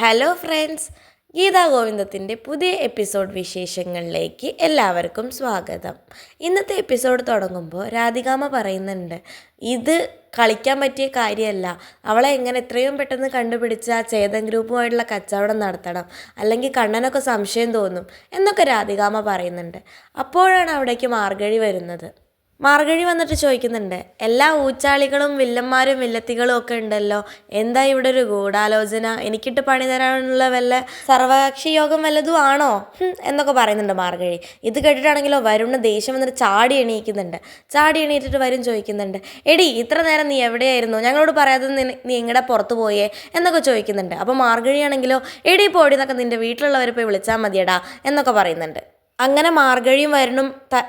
Hello friends Gita ഗോവിന്ദത്തിന്റെ പുതിയ episode വിശേഷങ്ങളിലേക്ക് എല്ലാവർക്കും സ്വാഗതം. ഇന്നത്തെ എപ്പിസോഡ് തുടങ്ങുമ്പോൾ രാധികാമ പറയുന്നുണ്ട് ഇത് കളിക്കാൻ പറ്റിയ കാര്യമല്ല. അവളെ എങ്ങനെ എത്രയും പെട്ടെന്ന് കണ്ടുപിടിച്ച് ആ ചേതൻ ഗ്രൂപ്പുമായിട്ടുള്ള കച്ചവടം നടത്തണം. അല്ലെങ്കിൽ കണ്ണനൊക്കെ സംശയം തോന്നും എന്നൊക്കെ രാധികാമ പറയുന്നുണ്ട്. അപ്പോഴാണ് അവിടേക്ക് മാർഗഴി വരുന്നത്. മാർഗഴി വന്നിട്ട് ചോദിക്കുന്നുണ്ട് എല്ലാ ഊച്ചാളികളും വില്ലന്മാരും വില്ലത്തികളും ഒക്കെ ഉണ്ടല്ലോ എന്താ ഇവിടെ ഒരു ഗൂഢാലോചന? എനിക്കിട്ട് പണി തരാനുള്ള വല്ല സർവകക്ഷി യോഗം വല്ലതും ആണോ? എന്നൊക്കെ പറയുന്നുണ്ട് മാർഗഴി. ഇത് കേട്ടിട്ടാണെങ്കിലോ വരുണ് ദേഷ്യം വന്നിട്ട് ചാടി എണീക്കുന്നുണ്ട്. ചാടി എണീറ്റിട്ട് വരും ചോദിക്കുന്നുണ്ട് എടി ഇത്ര നേരം നീ എവിടെയായിരുന്നു? ഞങ്ങളോട് പറയാതെ നീ ഇങ്ങടെ പുറത്തു പോയേ? എന്നൊക്കെ ചോദിക്കുന്നുണ്ട്. അപ്പോൾ മാർഗഴിയാണെങ്കിലോ എടി പോടി എന്നൊക്കെ നിന്റെ വീട്ടിലുള്ളവരെ പോയി വിളിച്ചാൽ മതിയടാ എന്നൊക്കെ പറയുന്നുണ്ട്. അങ്ങനെ മാർഗഴിയും വരുണും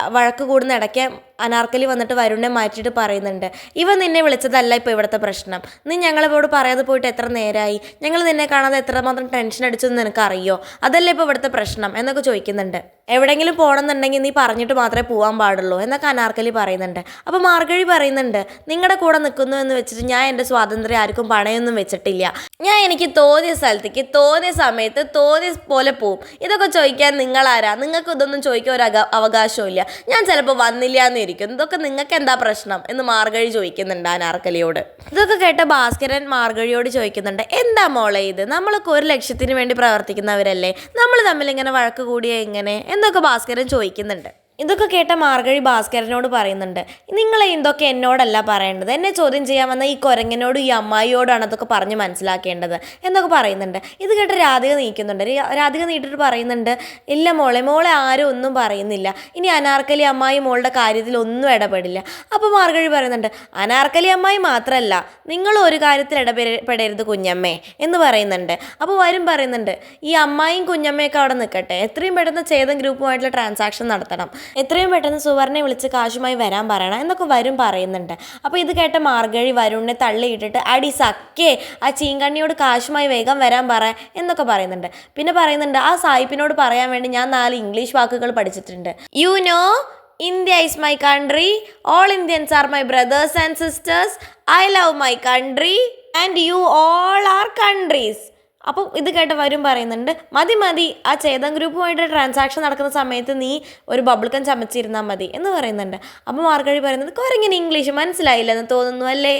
വഴക്ക് കൂടുന്ന ഇടയ്ക്ക് അനാർക്കലി വന്നിട്ട് വരുണിനെ മാറ്റിയിട്ട് പറയുന്നുണ്ട്. ഇവ നിന്നെ വിളിച്ചതല്ല ഇപ്പോൾ ഇവിടുത്തെ പ്രശ്നം. നീ ഞങ്ങളിവോട് പറയാതെ പോയിട്ട് എത്ര നേരമായി ഞങ്ങൾ നിന്നെ കാണാതെ എത്രമാത്രം ടെൻഷൻ അടിച്ചെന്ന് നിനക്ക് അറിയോ അതല്ലേ ഇപ്പോൾ ഇവിടുത്തെ പ്രശ്നം എന്നൊക്കെ ചോദിക്കുന്നുണ്ട്. എവിടെയെങ്കിലും പോകണമെന്നുണ്ടെങ്കിൽ നീ പറഞ്ഞിട്ട് മാത്രമേ പോകാൻ പാടുള്ളൂ എന്നൊക്കെ അനാർക്കലി പറയുന്നുണ്ട്. അപ്പോൾ മാർഗഴി പറയുന്നുണ്ട് നിങ്ങളുടെ കൂടെ നിൽക്കുന്നു എന്ന് വെച്ചിട്ട് ഞാൻ എന്റെ സ്വാതന്ത്ര്യം ആർക്കും പണയൊന്നും വെച്ചിട്ടില്ല. ഞാൻ എനിക്ക് തോന്നിയ സ്ഥലത്തേക്ക് തോന്നിയ സമയത്ത് തോന്നിയ പോലെ പോവും. ഇതൊക്കെ ചോദിക്കാൻ നിങ്ങളാരാ? നിങ്ങൾക്ക് ഇതൊന്നും ചോദിക്കാൻ ഒരു അവകാശവും ഇല്ല ഞാൻ ചിലപ്പോൾ വന്നില്ല എന്നിരിക്കും ഇതൊക്കെ നിങ്ങൾക്ക് എന്താ പ്രശ്നം? എന്ന് മാർഗഴി ചോദിക്കുന്നുണ്ട് അനാർക്കലിയോട് ഇതൊക്കെ കേട്ട ഭാസ്കരൻ മാർഗഴിയോട് ചോദിക്കുന്നുണ്ട് എന്താ മോളെ ഇത്? നമ്മളൊക്കെ ഒരു ലക്ഷ്യത്തിന് വേണ്ടി പ്രവർത്തിക്കുന്നവരല്ലേ? നമ്മൾ തമ്മിൽ ഇങ്ങനെ വഴക്ക് കൂടിയ എങ്ങനെ? എന്നൊക്കെ ഭാസ്കരൻ ചോദിക്കുന്നുണ്ട്. ഇതൊക്കെ കേട്ട മാർഗഴി ഭാസ്കരനോട് പറയുന്നുണ്ട് നിങ്ങൾ ഇതൊക്കെ എന്നോടല്ല പറയേണ്ടത്. എന്നെ ചോദ്യം ചെയ്യാൻ വന്ന ഈ കുരങ്ങനോട് ഈ അമ്മായിയോടാണ് അതൊക്കെ പറഞ്ഞ് മനസ്സിലാക്കേണ്ടത്. എന്നൊക്കെ പറയുന്നുണ്ട്. ഇത് കേട്ട് രാധിക നീക്കുന്നുണ്ട്. രാധിക നീട്ടിട്ട് പറയുന്നുണ്ട് ഇല്ല മോളെ മോളെ ആരും ഒന്നും പറയുന്നില്ല. ഇനി അനാർക്കലി അമ്മായി മോളുടെ കാര്യത്തിൽ ഒന്നും ഇടപെടില്ല. അപ്പോൾ മാർഗഴി പറയുന്നുണ്ട് അനാർക്കലി അമ്മായി മാത്രമല്ല നിങ്ങൾ ഒരു കാര്യത്തിൽ ഇടപെടരുത് കുഞ്ഞമ്മേ എന്ന് പറയുന്നുണ്ട്. അപ്പോൾ വരും പറയുന്നുണ്ട് ഈ അമ്മായിയും കുഞ്ഞമ്മയൊക്കെ അവിടെ നിൽക്കട്ടെ. എത്രയും പെട്ടെന്ന് ചേതൻ ഗ്രൂപ്പുമായിട്ടുള്ള ട്രാൻസാക്ഷൻ നടത്തണം. എത്രയും പെട്ടെന്ന് സുവർണെ വിളിച്ച് കാശുമായി വരാൻ പറയണം എന്നൊക്കെ വരും പറയുന്നുണ്ട്. അപ്പോൾ ഇത് കേട്ട മാർഗഴി വരുണിനെ തള്ളിയിട്ടിട്ട് അടി സക്കേ ആ ചീങ്കണ്ണിയോട് കാശുമായി വേഗം വരാൻ പറ എന്നൊക്കെ പറയുന്നുണ്ട്. പിന്നെ പറയുന്നുണ്ട് ആ സായിപ്പിനോട് പറയാൻ വേണ്ടി ഞാൻ നാല് ഇംഗ്ലീഷ് വാക്കുകൾ പഠിച്ചിട്ടുണ്ട്. You know India is my country all Indians are my brothers and sisters I love my country and you all are countries അപ്പം ഇത് കേട്ട് വരും പറയുന്നുണ്ട് മതി മതി ആ ചേതൻ ഗ്രൂപ്പുമായിട്ട് ട്രാൻസാക്ഷൻ നടക്കുന്ന സമയത്ത് നീ ഒരു ബബിൾക്കൻ ചമച്ചിരുന്നാൽ മതി എന്ന് പറയുന്നുണ്ട്. അപ്പം മാർഗഴി പറയുന്നത് കുറെങ്ങനെ ഇംഗ്ലീഷ് മനസ്സിലായില്ലെന്ന് തോന്നുന്നു അല്ലേ?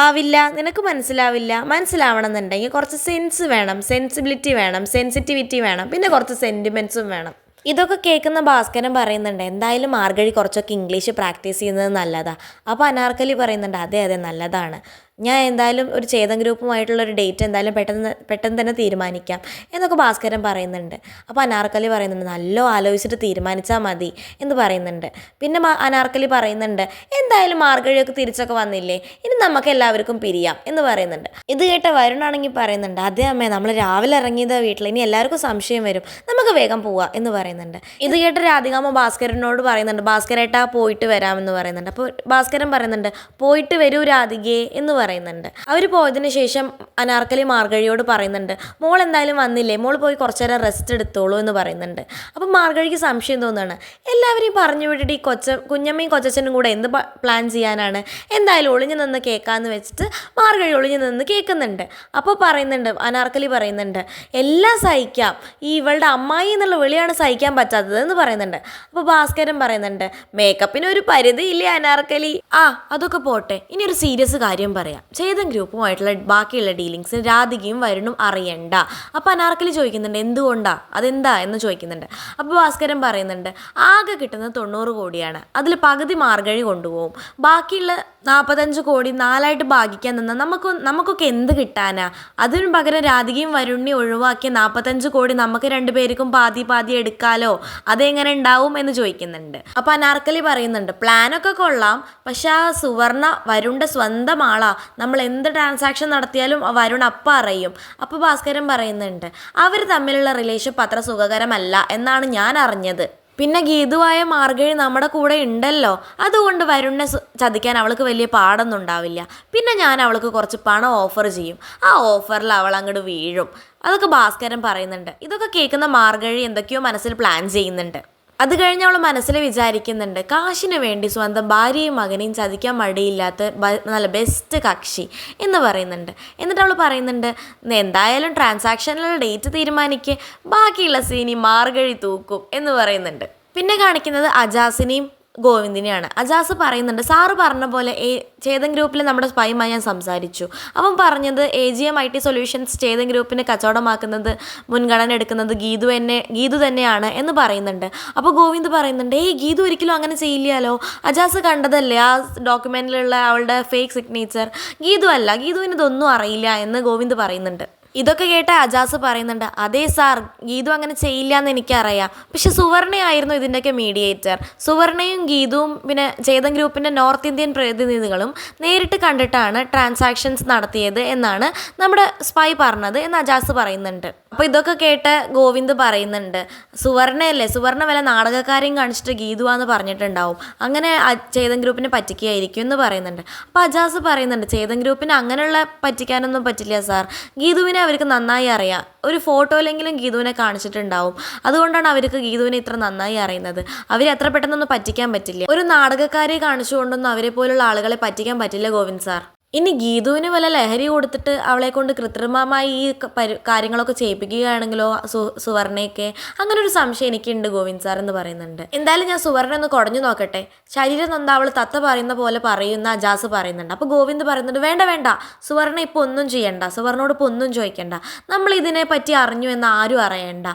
ആവില്ല നിനക്ക് മനസ്സിലാവില്ല മനസ്സിലാവണമെന്നുണ്ടെങ്കിൽ കുറച്ച് സെൻസ് വേണം സെൻസിബിലിറ്റി വേണം സെൻസിറ്റിവിറ്റി വേണം പിന്നെ കുറച്ച് സെന്റിമെന്റ്സും വേണം. ഇതൊക്കെ കേൾക്കുന്ന ഭാസ്കരൻ പറയുന്നുണ്ട് എന്തായാലും മാർഗഴി കുറച്ചൊക്കെ ഇംഗ്ലീഷ് പ്രാക്ടീസ് ചെയ്യുന്നത് നല്ലതാണ് അപ്പോൾ അനാർക്കലി പറയുന്നുണ്ട് അതെ അതെ നല്ലതാണ്. ഞാൻ എന്തായാലും ഒരു ചേതൻ ഗ്രൂപ്പുമായിട്ടുള്ള ഒരു ഡേറ്റ് എന്തായാലും പെട്ടെന്ന് പെട്ടെന്ന് തന്നെ തീരുമാനിക്കാം എന്നൊക്കെ ഭാസ്കരൻ പറയുന്നുണ്ട്. അപ്പോൾ അനാർക്കലി പറയുന്നുണ്ട് നല്ല ആലോചിച്ചിട്ട് തീരുമാനിച്ചാൽ മതി എന്ന് പറയുന്നുണ്ട്. പിന്നെ അനാർക്കലി പറയുന്നുണ്ട് എന്തായാലും മാർഗഴിയൊക്കെ തിരിച്ചൊക്കെ വന്നില്ലേ ഇനി നമുക്ക് എല്ലാവർക്കും പിരിയാം എന്ന് പറയുന്നുണ്ട്. ഇത് കേട്ട വരുണാണെങ്കിൽ പറയുന്നുണ്ട് അതേ അമ്മേ നമ്മൾ രാവിലെ ഇറങ്ങിയത് വീട്ടിൽ ഇനി എല്ലാവർക്കും സംശയം വരും നമുക്ക് വേഗം പോവാം എന്ന് പറയുന്നുണ്ട്. ഇത് കേട്ട രാധികാമ ഭാസ്കരനോട് പറയുന്നുണ്ട് ഭാസ്കരേട്ടാ പോയിട്ട് വരാമെന്ന് പറയുന്നുണ്ട്. അപ്പോൾ ഭാസ്കരൻ പറയുന്നുണ്ട് പോയിട്ട് വരൂ രാധികയെ എന്ന് പറയുന്നുണ്ട്. അവർ പോയതിനു ശേഷം അനാർക്കലി മാർഗഴിയോട് പറയുന്നുണ്ട് മോൾ എന്തായാലും വന്നില്ലേ? മോൾ പോയി കുറച്ച് നേരം റെസ്റ്റ് എടുത്തോളൂ എന്ന് പറയുന്നുണ്ട്. അപ്പം മാർഗഴിക്ക് സംശയം തോന്നുകയാണ് എല്ലാവരെയും പറഞ്ഞു വിട്ടിട്ട് ഈ കൊച്ച കുഞ്ഞമ്മയും കൊച്ചച്ഛനും കൂടെ എന്ത് പ്ലാൻ ചെയ്യാനാണ്? എന്തായാലും ഒളിഞ്ഞു നിന്ന് കേൾക്കാമെന്ന് വെച്ചിട്ട് മാർഗഴി ഒളിഞ്ഞു നിന്ന് കേൾക്കുന്നുണ്ട്. അപ്പോൾ പറയുന്നുണ്ട് അനാർക്കലി പറയുന്നുണ്ട് എല്ലാം സഹിക്കാം. ഈ ഇവളുടെ അമ്മായി എന്നുള്ള വിളിയാണ് സഹിക്കാൻ പറ്റാത്തത് എന്ന് പറയുന്നുണ്ട്. അപ്പോൾ ഭാസ്കരൻ പറയുന്നുണ്ട് മേക്കപ്പിന് ഒരു പരിധി ഇല്ലേ അനാർക്കലി? ആ അതൊക്കെ പോട്ടെ. ഇനി ഒരു സീരിയസ് കാര്യം പറയാം. ചേതൻ ഗ്രൂപ്പുമായിട്ടുള്ള ബാക്കിയുള്ള ഡീലിങ്സ് രാധികയും വരുണും അറിയണ്ട. അപ്പോൾ അനാർക്കലി ചോദിക്കുന്നുണ്ട് എന്തുകൊണ്ടാ? അതെന്താ? എന്ന് ചോദിക്കുന്നുണ്ട്. അപ്പോൾ ഭാസ്കരൻ പറയുന്നുണ്ട് ആകെ കിട്ടുന്നത് തൊണ്ണൂറ് കോടിയാണ്. അതിൽ പകുതി മാർഗഴി കൊണ്ടുപോകും. ബാക്കിയുള്ള നാൽപ്പത്തഞ്ച് കോടി നാലായിട്ട് ഭാഗിക്കാൻ നിന്നാൽ നമുക്ക് നമുക്കൊക്കെ എന്ത് കിട്ടാനാ? അതിനു പകരം രാധികയും വരുണ്ണി ഒഴിവാക്കിയ നാൽപ്പത്തഞ്ച് കോടി നമുക്ക് രണ്ടുപേർക്കും പാതി പാതി എടുക്കാലോ? അതെങ്ങനെ ഉണ്ടാവും? എന്ന് ചോദിക്കുന്നുണ്ട്. അപ്പോൾ അനാർക്കലി പറയുന്നുണ്ട് പ്ലാനൊക്കെ കൊള്ളാം. പക്ഷേ ആ സുവർണ വരുണിന്റെ സ്വന്തം ആളാ. നമ്മൾ എന്ത് ട്രാൻസാക്ഷൻ നടത്തിയാലും വരുൺ അപ്പം അറിയും. അപ്പോൾ ഭാസ്കരൻ പറയുന്നുണ്ട് അവർ തമ്മിലുള്ള റിലേഷൻ അത്ര സുഖകരമല്ല എന്നാണ് ഞാൻ അറിഞ്ഞത്. പിന്നെ ഗീതുവായ മാർഗഴി നമ്മുടെ കൂടെ ഉണ്ടല്ലോ. അതുകൊണ്ട് വരുണിനെ ചതിക്കാൻ അവൾക്ക് വലിയ പാടൊന്നും ഉണ്ടാവില്ല. പിന്നെ ഞാൻ അവൾക്ക് കുറച്ച് പണം ഓഫർ ചെയ്യും. ആ ഓഫറിൽ അവൾ അങ്ങോട്ട് വീഴും. അതൊക്കെ ഭാസ്കരൻ പറയുന്നുണ്ട്. ഇതൊക്കെ കേൾക്കുന്ന മാർഗഴി എന്തൊക്കെയോ മനസ്സിൽ പ്ലാൻ ചെയ്യുന്നുണ്ട്. അത് കഴിഞ്ഞ് അവൾ മനസ്സിൽ വിചാരിക്കുന്നുണ്ട് കാശിന് വേണ്ടി സ്വന്തം ഭാര്യയും മകനെയും ചതിക്കാൻ മടിയില്ലാത്ത നല്ല ബെസ്റ്റ് കക്ഷി എന്ന് പറയുന്നുണ്ട്. എന്നിട്ട് അവൾ പറയുന്നുണ്ട് "നീ എന്തായാലും ട്രാൻസാക്ഷനിലുള്ള ഡേറ്റ് തീരുമാനിക്ക് ബാക്കിയുള്ള സീനി മാർഗഴി തൂക്കും എന്ന് പറയുന്നുണ്ട്. പിന്നെ കാണിക്കുന്നത് അജാസിനെയും ഗോവിന്ദിനെയാണ്. അജാസ് പറയുന്നുണ്ട് സാറ് പറഞ്ഞ പോലെ ഏ ചേതൻ ഗ്രൂപ്പിൽ നമ്മുടെ സ്പൈമായി ഞാൻ സംസാരിച്ചു. അവൻ പറഞ്ഞത് A G M I T solutions Chetan ഗ്രൂപ്പിന് കച്ചവടമാക്കുന്നത് മുൻഗണന എടുക്കുന്നത് ഗീതു എന്നെ ഗീതു തന്നെയാണ് എന്ന് പറയുന്നുണ്ട്. അപ്പോൾ ഗോവിന്ദ് പറയുന്നുണ്ട് ഏയ് ഗീതു ഒരിക്കലും അങ്ങനെ ചെയ്യില്ലല്ലോ. അജാസ് കണ്ടതല്ലേ ആ ഡോക്യുമെന്റിലുള്ള അവളുടെ ഫേക്ക് സിഗ്നേച്ചർ ഗീതു അല്ല ഗീതുവിന് ഇതൊന്നും അറിയില്ല എന്ന് ഗോവിന്ദ് പറയുന്നുണ്ട്. ഇതൊക്കെ കേട്ട അജാസ് പറയുന്നുണ്ട് അതെ സാർ ഗീതു അങ്ങനെ ചെയ്യില്ല എന്ന് എനിക്കറിയാം. പക്ഷെ സുവർണയായിരുന്നു ഇതിന്റെയൊക്കെ മീഡിയേറ്റർ. സുവർണയും ഗീതുവും പിന്നെ ചേതൻ ഗ്രൂപ്പിന്റെ നോർത്ത് ഇന്ത്യൻ പ്രതിനിധികളും നേരിട്ട് കണ്ടിട്ടാണ് ട്രാൻസാക്ഷൻസ് നടത്തിയത് എന്നാണ് നമ്മുടെ സ്പൈ പറഞ്ഞത് എന്ന് അജാസ് പറയുന്നുണ്ട്. അപ്പോൾ ഇതൊക്കെ കേട്ട് ഗോവിന്ദ് പറയുന്നുണ്ട് സുവർണയല്ലേ? സുവർണ വല്ല നാടകക്കാരെയും കാണിച്ചിട്ട് ഗീതുവാന്ന് പറഞ്ഞിട്ടുണ്ടാവും. അങ്ങനെ ചേതൻ ഗ്രൂപ്പിനെ പറ്റിക്കുകയായിരിക്കും എന്ന് പറയുന്നുണ്ട്. അപ്പോൾ അജാസ് പറയുന്നുണ്ട് ചേതൻ ഗ്രൂപ്പിന് അങ്ങനെയുള്ള പറ്റിക്കാനൊന്നും പറ്റില്ല സാർ. ഗീതുവിനെ അവർക്ക് നന്നായി അറിയാം. ഒരു ഫോട്ടോയിലെങ്കിലും ഗീതുവിനെ കാണിച്ചിട്ടുണ്ടാവും. അതുകൊണ്ടാണ് അവർക്ക് ഗീതുവിനെ ഇത്ര നന്നായി അറിയുന്നത്. അവരെ അത്ര പെട്ടെന്നൊന്നും പറ്റിക്കാൻ പറ്റില്ല. ഒരു നാടകക്കാരെ കാണിച്ചുകൊണ്ടൊന്നും അവരെ പോലുള്ള ആളുകളെ പറ്റിക്കാൻ പറ്റില്ല ഗോവിന്ദ് സാർ. ഇനി ഗീതുവിന് വല്ല ലഹരി കൊടുത്തിട്ട് അവളെ കൊണ്ട് കൃത്രിമമായി ഈ പരി കാര്യങ്ങളൊക്കെ ചെയ്യിപ്പിക്കുകയാണെങ്കിലോ സു സുവർണയൊക്കെ? അങ്ങനെ ഒരു സംശയം എനിക്കുണ്ട് ഗോവിന്ദ് സാർ എന്ന് പറയുന്നുണ്ട്. എന്തായാലും ഞാൻ സുവർണ ഒന്ന് കുടഞ്ഞു നോക്കട്ടെ. ശരീരം നൊന്ത അവൾ തത്ത പറയുന്ന പോലെ പറയുന്ന അജാസ് പറയുന്നുണ്ട്. അപ്പോൾ ഗോവിന്ദ് പറയുന്നുണ്ട് വേണ്ട വേണ്ട. സുവർണ ഇപ്പോൾ ഒന്നും ചെയ്യണ്ട. സുവർണോട് ഇപ്പോൾ ഒന്നും ചോദിക്കണ്ട. നമ്മൾ ഇതിനെ പറ്റി അറിഞ്ഞു എന്ന് ആരും അറിയണ്ട.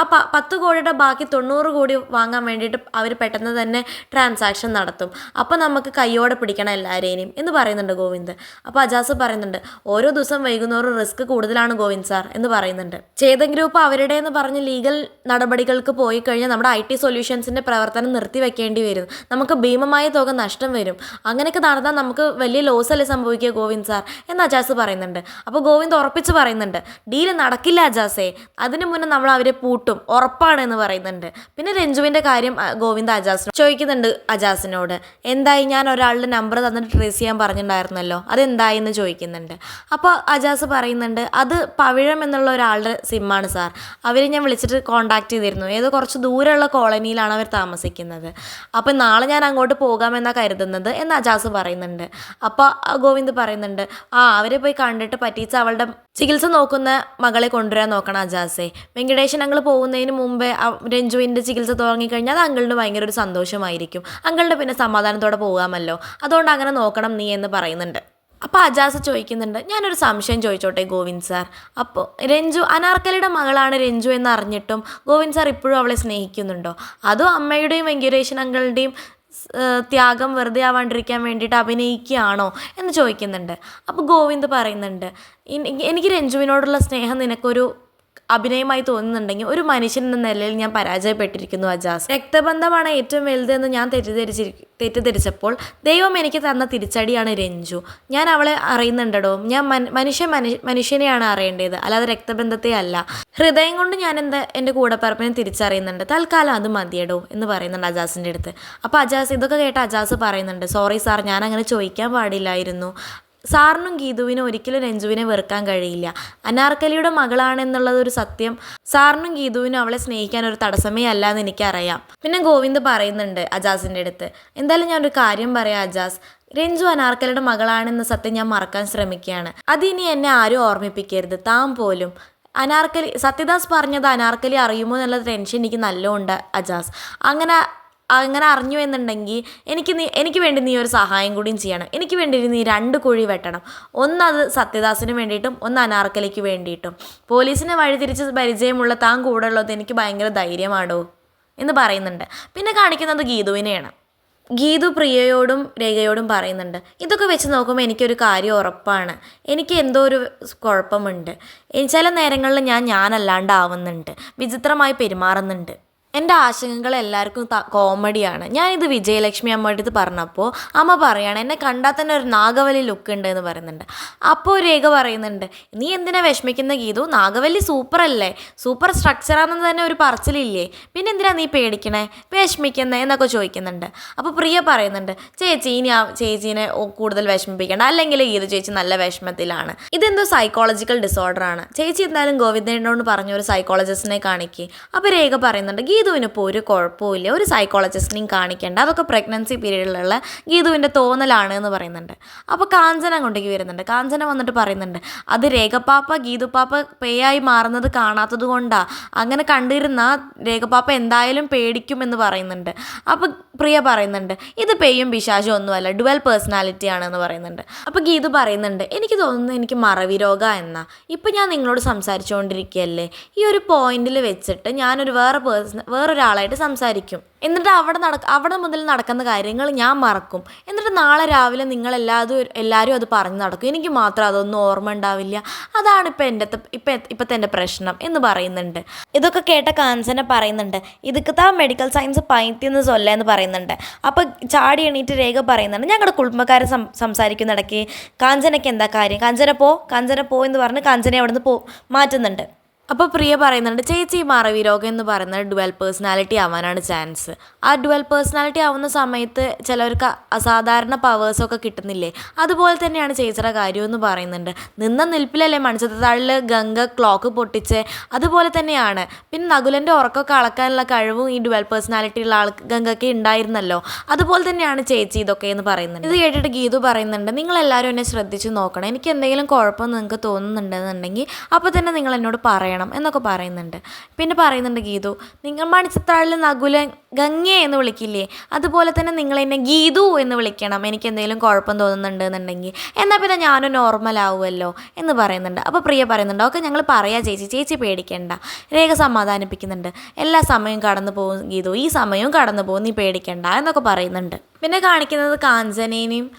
ആ പത്ത് കോടിയുടെ ബാക്കി തൊണ്ണൂറ് കോടി വാങ്ങാൻ വേണ്ടിയിട്ട് അവർ പെട്ടെന്ന് തന്നെ ട്രാൻസാക്ഷൻ നടത്തും. അപ്പോൾ നമുക്ക് കയ്യോടെ പിടിക്കണം എല്ലാവരെയും എന്ന് പറയുന്നുണ്ട് ഗോവിന്ദ്. അപ്പോൾ അജാസ് പറയുന്നുണ്ട് ഓരോ ദിവസം വൈകുന്നോറും റിസ്ക് കൂടുതലാണ് ഗോവിന്ദ് സാർ എന്ന് പറയുന്നുണ്ട്. ചേതൻ ഗ്രൂപ്പ് അവരുടെ എന്ന് പറഞ്ഞ് ലീഗൽ നടപടികൾക്ക് പോയി കഴിഞ്ഞാൽ നമ്മുടെ ഐ ടി സൊല്യൂഷൻസിന്റെ പ്രവർത്തനം നിർത്തിവെക്കേണ്ടി വരും. നമുക്ക് ഭീമമായ തുക നഷ്ടം വരും. അങ്ങനെയൊക്കെ നടന്നാൽ നമുക്ക് വലിയ ലോസ് അല്ലേ സംഭവിക്കുക ഗോവിന്ദ് സാർ എന്ന് അജാസ് പറയുന്നുണ്ട്. അപ്പോൾ ഗോവിന്ദ് ഉറപ്പിച്ച് പറയുന്നുണ്ട് ഡീൽ നടക്കില്ല അജാസേ. അതിനു മുന്നേ നമ്മൾ അവരെ പൂട്ടും. ഉറപ്പാണ് എന്ന് പറയുന്നുണ്ട്. പിന്നെ രഞ്ജുവിന്റെ കാര്യം ഗോവിന്ദ് അജാസിനോട് ചോദിക്കുന്നുണ്ട് അജാസിനോട് എന്തായി? ഞാൻ ഒരാളുടെ നമ്പർ തന്നിട്ട് ട്രേസ് ചെയ്യാൻ പറഞ്ഞിട്ടുണ്ടായിരുന്നല്ലോ. അതെന്തായി എന്ന് ചോദിക്കുന്നുണ്ട്. അപ്പോൾ അജാസ് പറയുന്നുണ്ട് അത് പവിഴം എന്നുള്ള ഒരാളുടെ സിമ്മാണ് സാർ. അവരെ ഞാൻ വിളിച്ചിട്ട് കോൺടാക്ട് ചെയ്തിരുന്നു. ഏതോ കുറച്ച് ദൂരമുള്ള കോളനിയിലാണ് അവർ താമസിക്കുന്നത്. അപ്പോൾ നാളെ ഞാൻ അങ്ങോട്ട് പോകാമെന്നാണ് കരുതുന്നത് എന്ന് അജാസ് പറയുന്നുണ്ട്. അപ്പോൾ ഗോവിന്ദ് പറയുന്നുണ്ട് ആ അവരെ പോയി കണ്ടിട്ട് പറ്റിച്ച് അവളുടെ ചികിത്സ നോക്കുന്ന മകളെ കൊണ്ടുവരാൻ നോക്കണം അജാസെ. വെങ്കടേശൻ അങ്കിൾ പോകുന്നതിന് മുമ്പേ രഞ്ജുവിന്റെ ചികിത്സ തുടങ്ങിക്കഴിഞ്ഞാൽ അത് അങ്കിളിന് ഭയങ്കര ഒരു സന്തോഷമായിരിക്കും. അങ്കിളുടെ പിന്നെ സമാധാനത്തോടെ പോകാമല്ലോ. അതുകൊണ്ട് അങ്ങനെ നോക്കണം നീ എന്ന് പറയുന്നുണ്ട്. അപ്പോൾ അജാസ് ചോദിക്കുന്നുണ്ട് ഞാനൊരു സംശയം ചോദിച്ചോട്ടെ ഗോവിന്ദ് സാർ. അപ്പോൾ രഞ്ജു അനാർക്കലിയുടെ മകളാണ് രഞ്ജു എന്ന് അറിഞ്ഞിട്ടും ഗോവിന്ദ് സാർ ഇപ്പോഴും അവളെ സ്നേഹിക്കുന്നുണ്ടോ? അതോ അമ്മയുടെയും വെങ്കിരേഷൻ അങ്കിളുടെയും ത്യാഗം വെറുതെ ആവാണ്ടിരിക്കാൻ വേണ്ടിയിട്ട് അഭിനയിക്കുകയാണോ? എന്ന് ചോദിക്കുന്നുണ്ട്. അപ്പോൾ ഗോവിന്ദ് പറയുന്നുണ്ട് എനിക്ക് രഞ്ജുവിനോടുള്ള സ്നേഹം നിനക്കൊരു അഭിനയമായി തോന്നുന്നുണ്ടെങ്കിൽ ഒരു മനുഷ്യൻ എന്ന നിലയിൽ ഞാൻ പരാജയപ്പെട്ടിരിക്കുന്നു അജാസ്. രക്തബന്ധമാണ് ഏറ്റവും വലുതെന്ന് ഞാൻ തെറ്റിദ്ധരിച്ചി തെറ്റിദ്ധരിച്ചപ്പോൾ ദൈവം എനിക്ക് തന്ന തിരിച്ചടിയാണ് രഞ്ജു. ഞാൻ അവളെ അറിയുന്നുണ്ടടോ? ഞാൻ മനുഷ്യ മനു മനുഷ്യനെയാണ് അറിയേണ്ടത്. അല്ലാതെ രക്തബന്ധത്തെ അല്ല. ഹൃദയം കൊണ്ട് ഞാൻ എന്താ എന്റെ കൂടപ്പറപ്പിനെ തിരിച്ചറിയുന്നുണ്ട്. തൽക്കാലം അത് മതിയടോ എന്ന് പറയുന്നുണ്ട് അജാസിന്റെ അടുത്ത്. അപ്പോൾ അജാസ് ഇതൊക്കെ കേട്ട് അജാസ് പറയുന്നുണ്ട് സോറി സാർ ഞാൻ അങ്ങനെ ചോദിക്കാൻ പാടില്ലായിരുന്നു. സാറിനും ഗീതുവിനും ഒരിക്കലും രഞ്ജുവിനെ വെറുക്കാൻ കഴിയില്ല. അനാർക്കലിയുടെ മകളാണെന്നുള്ളത് ഒരു സത്യം. സാറിനും ഗീതുവിനും അവളെ സ്നേഹിക്കാൻ ഒരു തടസ്സമേ അല്ല എന്ന് എനിക്കറിയാം. പിന്നെ ഗോവിന്ദ് പറയുന്നുണ്ട് അജാസിന്റെ അടുത്ത്. എന്തായാലും ഞാനൊരു കാര്യം പറയാം അജാസ്. രഞ്ജു അനാർക്കലിയുടെ മകളാണെന്ന സത്യം ഞാൻ മറക്കാൻ ശ്രമിക്കുകയാണ്. അതിനി എന്നെ ആരും ഓർമ്മിപ്പിക്കരുത്. താൻ പോലും. അനാർക്കലി സത്യദാസ് പറഞ്ഞത് അനാർക്കലി അറിയുമോ എന്നുള്ള ടെൻഷൻ എനിക്ക് നല്ലോണ്ട് അജാസ്. അങ്ങനെ അങ്ങനെ അറിഞ്ഞു എന്നുണ്ടെങ്കിൽ എനിക്ക് നീ എനിക്ക് വേണ്ടി നീ ഒരു സഹായം കൂടിയും ചെയ്യണം. എനിക്ക് വേണ്ടി നീ രണ്ട് കുഴി വെട്ടണം. ഒന്നത് സത്യദാസിന് വേണ്ടിയിട്ടും ഒന്ന് അനാർക്കലിക്ക് വേണ്ടിയിട്ടും. പോലീസിനെ വഴിതിരിച്ച് പരിചയമുള്ള താൻ കൂടെ ഉള്ളത് എനിക്ക് ഭയങ്കര ധൈര്യമാണോ എന്ന് പറയുന്നുണ്ട്. പിന്നെ കാണിക്കുന്നത് ഗീതുവിനെയാണ്. ഗീതു പ്രിയയോടും രേഖയോടും പറയുന്നുണ്ട് ഇതൊക്കെ വെച്ച് നോക്കുമ്പോൾ എനിക്കൊരു കാര്യം ഉറപ്പാണ്. എനിക്ക് എന്തോ ഒരു കുഴപ്പമുണ്ട്. ചില നേരങ്ങളിൽ ഞാൻ ഞാനല്ലാണ്ടാവുന്നുണ്ട്. വിചിത്രമായി പെരുമാറുന്നുണ്ട്. എന്റെ ആശങ്കകൾ എല്ലാവർക്കും കോമഡിയാണ് ഞാനിത് വിജയലക്ഷ്മി അമ്മയുടെ അടുത്ത് പറഞ്ഞപ്പോൾ അമ്മ പറയാണ് എന്നെ കണ്ടാൽ തന്നെ ഒരു നാഗവല്ലി ലുക്ക് ഉണ്ട് എന്ന് പറയുന്നുണ്ട്. അപ്പോൾ രേഖ പറയുന്നുണ്ട് നീ എന്തിനാ വിഷമിക്കുന്ന ഗീതു? നാഗവല്ലി സൂപ്പർ അല്ലേ? സൂപ്പർ സ്ട്രക്ചറാണെന്ന് തന്നെ ഒരു പറച്ചിലില്ലേ? പിന്നെ എന്തിനാ നീ പേടിക്കണേ? വിഷമിക്കുന്നത് എന്നൊക്കെ ചോദിക്കുന്നുണ്ട്. അപ്പോൾ പ്രിയ പറയുന്നുണ്ട് ചേച്ചി ഇനി ആ ചേച്ചീനെ കൂടുതൽ വിഷമിപ്പിക്കേണ്ട. അല്ലെങ്കിൽ ഗീതു ചേച്ചി നല്ല വിഷമത്തിലാണ്. ഇതെന്തോ സൈക്കോളജിക്കൽ ഡിസോർഡർ ആണ്. ചേച്ചി എന്തായാലും ഗോവിന്ദനോട് പറഞ്ഞ ഒരു സൈക്കോളജിസ്റ്റിനെ കാണിക്കുക അപ്പോൾ രേഖ പറയുന്നുണ്ട് ഗീതുവിന് ഇപ്പോൾ ഒരു കുഴപ്പമില്ല ഒരു സൈക്കോളജിസ്റ്റിനെയും കാണിക്കേണ്ട. അതൊക്കെ പ്രഗ്നൻസി പീരീഡിലുള്ള ഗീതുവിന്റെ തോന്നലാണ് എന്ന് പറയുന്നുണ്ട്. അപ്പോൾ കാഞ്ചന അങ്ങോട്ടേക്ക് വരുന്നുണ്ട്. കാഞ്ചന വന്നിട്ട് പറയുന്നുണ്ട് അത് രേഖപ്പാപ്പ ഗീതുപ്പാപ്പ പേയായി മാറുന്നത് കാണാത്തത് കൊണ്ടാണ് അങ്ങനെ കണ്ടിരുന്ന രേഖപ്പാപ്പ എന്തായാലും പേടിക്കുമെന്ന് പറയുന്നുണ്ട്. അപ്പോൾ പ്രിയ പറയുന്നുണ്ട് ഇത് പേയും പിശാചും ഒന്നുമല്ല. ഡുവൽ പേഴ്സണാലിറ്റി ആണെന്ന് പറയുന്നുണ്ട്. അപ്പോൾ ഗീതു പറയുന്നുണ്ട് എനിക്ക് തോന്നുന്നു എനിക്ക് മറവി രോഗ എന്നാ. ഇപ്പം ഞാൻ നിങ്ങളോട് സംസാരിച്ചുകൊണ്ടിരിക്കുകയല്ലേ ഈ ഒരു പോയിന്റിൽ വെച്ചിട്ട് ഞാനൊരു വേറെ പേഴ്സൺ വേറൊരാളായിട്ട് സംസാരിക്കും. എന്നിട്ട് അവിടെ നടക്ക അവിടെ മുതൽ നടക്കുന്ന കാര്യങ്ങൾ ഞാൻ മറക്കും. എന്നിട്ട് നാളെ രാവിലെ നിങ്ങളെല്ലാതും എല്ലാവരും അത് പറഞ്ഞു നടക്കും. എനിക്ക് മാത്രം അതൊന്നും ഓർമ്മ ഉണ്ടാവില്ല. അതാണ് ഇപ്പം എന്റെ ഇപ്പം ഇപ്പോഴത്തെ എന്റെ പ്രശ്നം എന്ന് പറയുന്നുണ്ട്. ഇതൊക്കെ കേട്ട കാഞ്ചന പറയുന്നുണ്ട്. ഇതൊക്കെ താ മെഡിക്കൽ സയൻസ് പൈത്തിന്ന് ചൊല്ല എന്ന് പറയുന്നുണ്ട്. അപ്പോൾ ചാടി എണീറ്റ് രേഖ പറയുന്നുണ്ട്. ഞങ്ങളുടെ കുടുംബക്കാരെ സം സംസാരിക്കുന്നിടയ്ക്ക് കാഞ്ചനയ്ക്ക് എന്താ കാര്യം? കാഞ്ചന പോ കാഞ്ചന പോ എന്ന് പറഞ്ഞ് കാഞ്ചനെ അവിടെ നിന്ന് പോ മാറ്റുന്നുണ്ട്. അപ്പോൾ പ്രിയ പറയുന്നുണ്ട് ചേച്ചി മാറവി രോഗം എന്ന് പറയുന്നത് ഡുവൽ പേഴ്സണാലിറ്റി ആവാനാണ് ചാൻസ്. ആ ഡുവൽ പേഴ്സണാലിറ്റി ആവുന്ന സമയത്ത് ചിലവർക്ക് അസാധാരണ പവേഴ്സൊക്കെ കിട്ടുന്നില്ലേ? അതുപോലെ തന്നെയാണ് ചേച്ചിയുടെ കാര്യം എന്ന് പറയുന്നുണ്ട്. നിന്ന നിൽപ്പിലല്ലേ മണിച്ചത്താളിൽ ഗംഗ ക്ലോക്ക് പൊട്ടിച്ച്. അതുപോലെ തന്നെയാണ്. പിന്നെ നകുലന്റെ ഉറക്കമൊക്കെ അളക്കാനുള്ള കഴിവും ഈ ഡുവൽ പേഴ്സണാലിറ്റി ഉള്ള ആൾക്ക് ഗംഗയ്ക്ക് ഉണ്ടായിരുന്നല്ലോ. അതുപോലെ തന്നെയാണ് ചേച്ചി ഇതൊക്കെ എന്ന് പറയുന്നുണ്ട് ഇത് കേട്ടിട്ട് ഗീതു പറയുന്നുണ്ട് നിങ്ങളെല്ലാവരും എന്നെ ശ്രദ്ധിച്ച് നോക്കണം. എനിക്ക് എന്തെങ്കിലും കുഴപ്പം നിങ്ങൾക്ക് തോന്നുന്നുണ്ടെന്നുണ്ടെങ്കിൽ അപ്പോൾ തന്നെ നിങ്ങൾ എന്നോട് പറയണം. എന്നൊക്കെ പറയുന്നുണ്ട്. പിന്നെ പറയുന്നുണ്ട് ഗീതു നിങ്ങൾ മണിച്ചിത്താളിൽ നകുല ഗംഗെ എന്ന് വിളിക്കില്ലേ? അതുപോലെ തന്നെ നിങ്ങൾ എന്നെ ഗീതു എന്ന് വിളിക്കണം. എനിക്ക് എന്തെങ്കിലും കുഴപ്പം തോന്നുന്നുണ്ട് എന്നുണ്ടെങ്കിൽ എന്നാൽ പിന്നെ ഞാനും നോർമൽ ആവുമല്ലോ എന്ന് പറയുന്നുണ്ട്. അപ്പോൾ പ്രിയ പറയുന്നുണ്ട് ഓക്കെ ഞങ്ങൾ പറയാം ചേച്ചി ചേച്ചി പേടിക്കേണ്ട. രേഖ സമാധാനിപ്പിക്കുന്നുണ്ട്. എല്ലാ സമയവും കടന്നു പോകും ഗീതു. ഈ സമയവും കടന്നു പോകും നീ പേടിക്കേണ്ട എന്നൊക്കെ പറയുന്നുണ്ട്. പിന്നെ കാണിക്കുന്നത് കാഞ്ചനേനെയും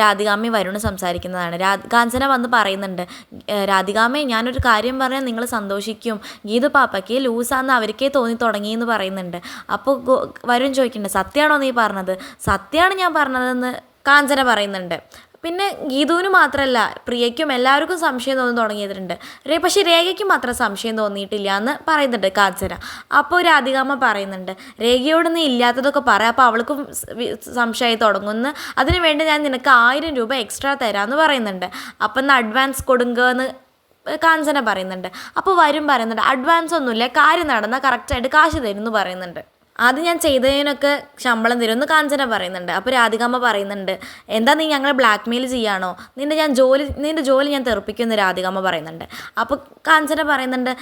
രാധികാമ്മ വരുണ് സംസാരിക്കുന്നതാണ്. രാ കാഞ്ചന വന്ന് പറയുന്നുണ്ട് രാധികാമ്മേ ഞാനൊരു കാര്യം പറഞ്ഞാൽ നിങ്ങൾ സന്തോഷിക്കും. ഗീതു പാപ്പയ്ക്ക് ലൂസാന്ന് അവർക്കേ തോന്നി തുടങ്ങി എന്ന് പറയുന്നുണ്ട് അപ്പോൾ വരുൺ ചോദിക്കുന്നുണ്ട് സത്യമാണോ നീ പറഞ്ഞത്? സത്യമാണ് ഞാൻ പറഞ്ഞതെന്ന് കാഞ്ചന പറയുന്നുണ്ട്. പിന്നെ ഗീതുവിന് മാത്രമല്ല പ്രിയയ്ക്കും എല്ലാവർക്കും സംശയം തോന്നി തുടങ്ങിയിട്ടുണ്ട്. പക്ഷേ രേഖയ്ക്ക് മാത്രം സംശയം തോന്നിയിട്ടില്ല എന്ന് പറയുന്നുണ്ട് കാഞ്ചന അപ്പോൾ ഒരു രാധികാമ്മ പറയുന്നുണ്ട് രേഖയോട് നീ ഇല്ലാത്തതൊക്കെ പറയാം അപ്പോൾ അവൾക്കും സംശയമായി തുടങ്ങുന്നു അതിന് വേണ്ടി ഞാൻ നിനക്ക് ആയിരം രൂപ എക്സ്ട്രാ തരാമെന്ന് പറയുന്നുണ്ട്. അപ്പം എന്നാൽ അഡ്വാൻസ് കൊടുങ്കെന്ന് കാഞ്ചന പറയുന്നുണ്ട്. അപ്പോൾ വരും പറയുന്നുണ്ട് അഡ്വാൻസ് ഒന്നുമില്ല കാര്യം നടന്നാൽ കറക്റ്റായിട്ട് കാശ് തരുമെന്ന് എന്ന് പറയുന്നുണ്ട്. ആദ്യം ഞാൻ ചെയ്തതിനൊക്കെ ശമ്പളം തരുമെന്ന് കാഞ്ചന പറയുന്നുണ്ട്. അപ്പോൾ രാധികാമ്മ പറയുന്നുണ്ട് എന്താ നീ ഞങ്ങളെ ബ്ലാക്ക് മെയിൽ ചെയ്യാണോ? നിന്റെ ഞാൻ ജോലി നിന്റെ ജോലി ഞാൻ തെറിപ്പിക്കുമെന്ന് രാധികാമ്മ പറയുന്നുണ്ട്. അപ്പോൾ കാഞ്ചന പറയുന്നുണ്ട്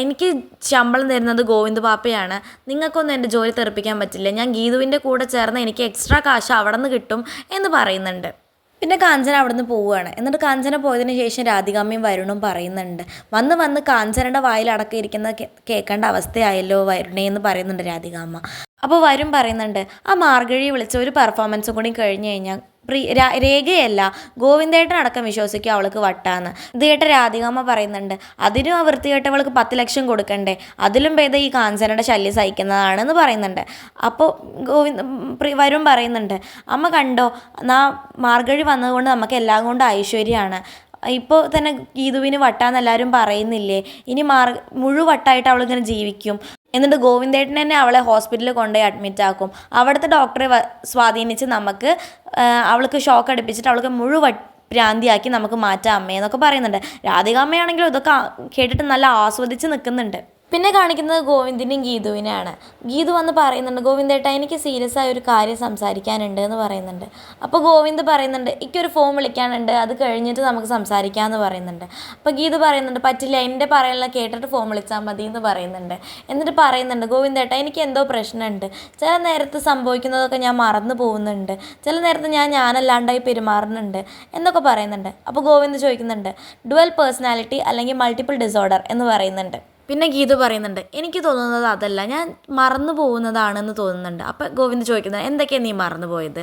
എനിക്ക് ശമ്പളം തരുന്നത് ഗോവിന്ദ് പാപ്പയാണ്. നിങ്ങൾക്കൊന്നും എന്റെ ജോലി തെറിപ്പിക്കാൻ പറ്റില്ല. ഞാൻ ഗീതുവിന്റെ കൂടെ ചേർന്ന് എനിക്ക് എക്സ്ട്രാ കാശ് അവിടെ നിന്ന് കിട്ടും എന്ന് പറയുന്നുണ്ട്. പിന്നെ കാഞ്ചന അവിടെ നിന്ന് പോവുകയാണ്. എന്നിട്ട് കാഞ്ചന പോയതിന് ശേഷം രാധികാമ്മയും വരുണും പറയുന്നുണ്ട് വന്ന് വന്ന് കാഞ്ചനയുടെ വായിൽ ഇരിക്കുന്ന കേൾക്കേണ്ട അവസ്ഥയായല്ലോ വരുണേ എന്ന് പറയുന്നുണ്ട് രാധികാമ്മ. അപ്പോൾ വരും പറയുന്നുണ്ട് ആ മാർഗഴി വിളിച്ച ഒരു പെർഫോമൻസും കൂടി കഴിഞ്ഞ് കഴിഞ്ഞാൽ രേഖയല്ല. ഗോവിന്ദേട്ടനടക്കം വിശ്വസിക്കുക അവൾക്ക് വട്ടാന്ന്. ഇത് കേട്ട രാധികാമ്മ പറയുന്നുണ്ട് അതിനും ആ വൃത്തികെട്ടവൾക്ക് പത്ത് ലക്ഷം കൊടുക്കണ്ടേ? അതിലും ഭേദം ഈ കാഞ്ചനയുടെ ശല്യം സഹിക്കുന്നതാണെന്ന് പറയുന്നുണ്ട്. അപ്പോൾ ഗോവിന്ദ് വരും പറയുന്നുണ്ട് അമ്മ കണ്ടോ നാ മാർഗഴി വന്നതുകൊണ്ട് നമുക്ക് എല്ലാം കൊണ്ടും ഐശ്വര്യമാണ് ഇപ്പോൾ തന്നെ ഗീതുവിന് വട്ടാന്ന് എല്ലാവരും പറയുന്നില്ലേ? ഇനി മാർ മുഴുവട്ടായിട്ട് അവളിങ്ങനെ ജീവിക്കും. എന്നിട്ട് ഗോവിന്ദേട്ടൻ തന്നെ അവളെ ഹോസ്പിറ്റലിൽ കൊണ്ടുപോയി അഡ്മിറ്റ് ആക്കും. അവിടുത്തെ ഡോക്ടറെ സ്വാധീനിച്ച് നമുക്ക് അവൾക്ക് ഷോക്ക് അടുപ്പിച്ചിട്ട് അവൾക്ക് മുഴുവൻ ഭ്രാന്തിയാക്കി നമുക്ക് മാറ്റാം അമ്മയെന്നൊക്കെ പറയുന്നുണ്ട്. രാധികാമ്മയാണെങ്കിലും ഇതൊക്കെ കേട്ടിട്ട് നല്ല ആസ്വദിച്ച് നിൽക്കുന്നുണ്ട്. പിന്നെ കാണിക്കുന്നത് ഗോവിന്ദിനെയും ഗീതുവിനെയാണ്. ഗീതു വന്ന് പറയുന്നുണ്ട് ഗോവിന്ദേട്ടാ എനിക്ക് സീരിയസ് ആയ ഒരു കാര്യം സംസാരിക്കാനുണ്ട് എന്ന് പറയുന്നുണ്ട്. അപ്പോൾ ഗോവിന്ദ് പറയുന്നുണ്ട് എനിക്കൊരു ഫോം വിളിക്കാനുണ്ട് അത് കഴിഞ്ഞിട്ട് നമുക്ക് സംസാരിക്കാമെന്ന് പറയുന്നുണ്ട്. അപ്പോൾ ഗീതു പറയുന്നുണ്ട് പറ്റില്ല എന്റെ പറയുന്നത് കേട്ടിട്ട് ഫോം വിളിച്ചാൽ മതി എന്ന് പറയുന്നുണ്ട്. എന്നിട്ട് പറയുന്നുണ്ട് ഗോവിന്ദേട്ടാ എനിക്ക് എന്തോ പ്രശ്നമുണ്ട്. ചില നേരത്ത് സംഭവിക്കുന്നതൊക്കെ ഞാൻ മറന്നു പോകുന്നുണ്ട്. ചില നേരത്ത് ഞാൻ ഞാനല്ലാണ്ടായി പെരുമാറുന്നുണ്ട് എന്നൊക്കെ പറയുന്നുണ്ട്. അപ്പോൾ ഗോവിന്ദ് ചോദിക്കുന്നുണ്ട് ഡുവൽ പേഴ്സണാലിറ്റി അല്ലെങ്കിൽ മൾട്ടിപ്പിൾ ഡിസോർഡർ എന്ന് പറയുന്നുണ്ട്. പിന്നെ ഗീതു പറയുന്നുണ്ട് എനിക്ക് തോന്നുന്നത് അതല്ല. ഞാൻ മറന്നു പോകുന്നതാണെന്ന് തോന്നുന്നുണ്ട്. അപ്പം ഗോവിന്ദ് ചോദിക്കുന്നത് എന്തൊക്കെയാണ് നീ മറന്നു പോയത്?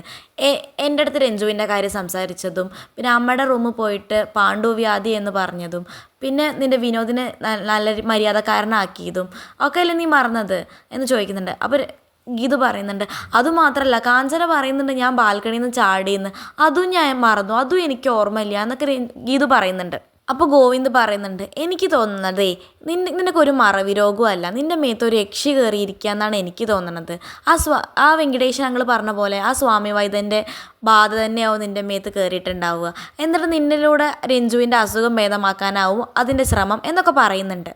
എന്റെ അടുത്ത് രഞ്ജുവിന്റെ കാര്യം സംസാരിച്ചതും പിന്നെ അമ്മയുടെ റൂമിൽ പോയിട്ട് പാണ്ഡു വ്യാധി എന്ന് പറഞ്ഞതും പിന്നെ നിന്റെ വിനോദിനെ നല്ല മര്യാദക്കാരനാക്കിയതും ഒക്കെ അല്ലേ നീ മറന്നത്? എന്ന് ചോദിക്കുന്നുണ്ട്. അപ്പോൾ ഗീതു പറയുന്നുണ്ട് അതുമാത്രമല്ല കാഞ്ചന പറയുന്നുണ്ട് ഞാൻ ബാൽക്കണിയിൽ നിന്ന് ചാടിയെന്ന്. അതും ഞാൻ മറന്നു. അതും എനിക്ക് ഓർമ്മയില്ല എന്നൊക്കെ ഗീതു പറയുന്നുണ്ട്. അപ്പോൾ ഗോവിന്ദ് പറയുന്നുണ്ട് എനിക്ക് തോന്നുന്നതേ നിന്റെ നിനക്കൊരു മറവി രോഗമല്ല നിന്റെ മേത്ത് ഒരു യക്ഷി കയറിയിരിക്കുക എന്നാണ് എനിക്ക് തോന്നുന്നത് ആ സ്വാ ആ വെങ്കടേശൻ ഞങ്ങൾ പറഞ്ഞ പോലെ ആ സ്വാമി വൈദ്യന്റെ ബാധ തന്നെയാവും നിന്റെ മേത്ത് കയറിയിട്ടുണ്ടാവുക എന്നിട്ട് നിന്നിലൂടെ രഞ്ജുവിന്റെ അസുഖം ഭേദമാക്കാനാവും അതിന്റെ ശ്രമം എന്നൊക്കെ പറയുന്നുണ്ട്.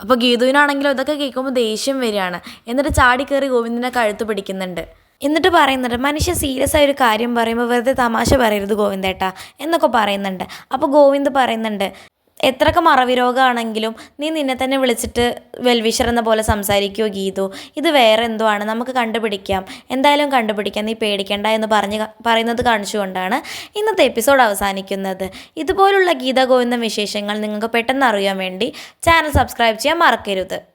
അപ്പോൾ ഗീതുവിനാണെങ്കിലും ഇതൊക്കെ കേൾക്കുമ്പോൾ ദേഷ്യം വരികയാണ്. എന്നിട്ട് ചാടി കയറി ഗോവിന്ദനെ കഴുത്ത് പിടിക്കുന്നുണ്ട്. എന്നിട്ട് പറയുന്നുണ്ട് മനുഷ്യൻ സീരിയസ് ആയ ഒരു കാര്യം പറയുമ്പോൾ വെറുതെ തമാശ പറയരുത് ഗോവിന്ദേട്ട എന്നൊക്കെ പറയുന്നുണ്ട്. അപ്പോൾ ഗോവിന്ദ് പറയുന്നുണ്ട് എത്രയൊക്കെ മറവി രോഗമാണെങ്കിലും നീ നിന്നെ തന്നെ വിളിച്ചിട്ട് വെൽവിഷർ എന്ന പോലെ സംസാരിക്കുകയോ ഗീതു? ഇത് വേറെ എന്തോ ആണ് നമുക്ക് കണ്ടുപിടിക്കാം. എന്തായാലും കണ്ടുപിടിക്കാം നീ പേടിക്കണ്ട എന്ന് പറഞ്ഞ് പറയുന്നത് കാണിച്ചുകൊണ്ടാണ് ഇന്നത്തെ എപ്പിസോഡ് അവസാനിക്കുന്നത്. ഇതുപോലുള്ള ഗീതാ ഗോവിന്ദം വിശേഷങ്ങൾ നിങ്ങൾക്ക് പെട്ടെന്ന് അറിയാൻ വേണ്ടി ചാനൽ സബ്സ്ക്രൈബ് ചെയ്യാൻ മറക്കരുത്.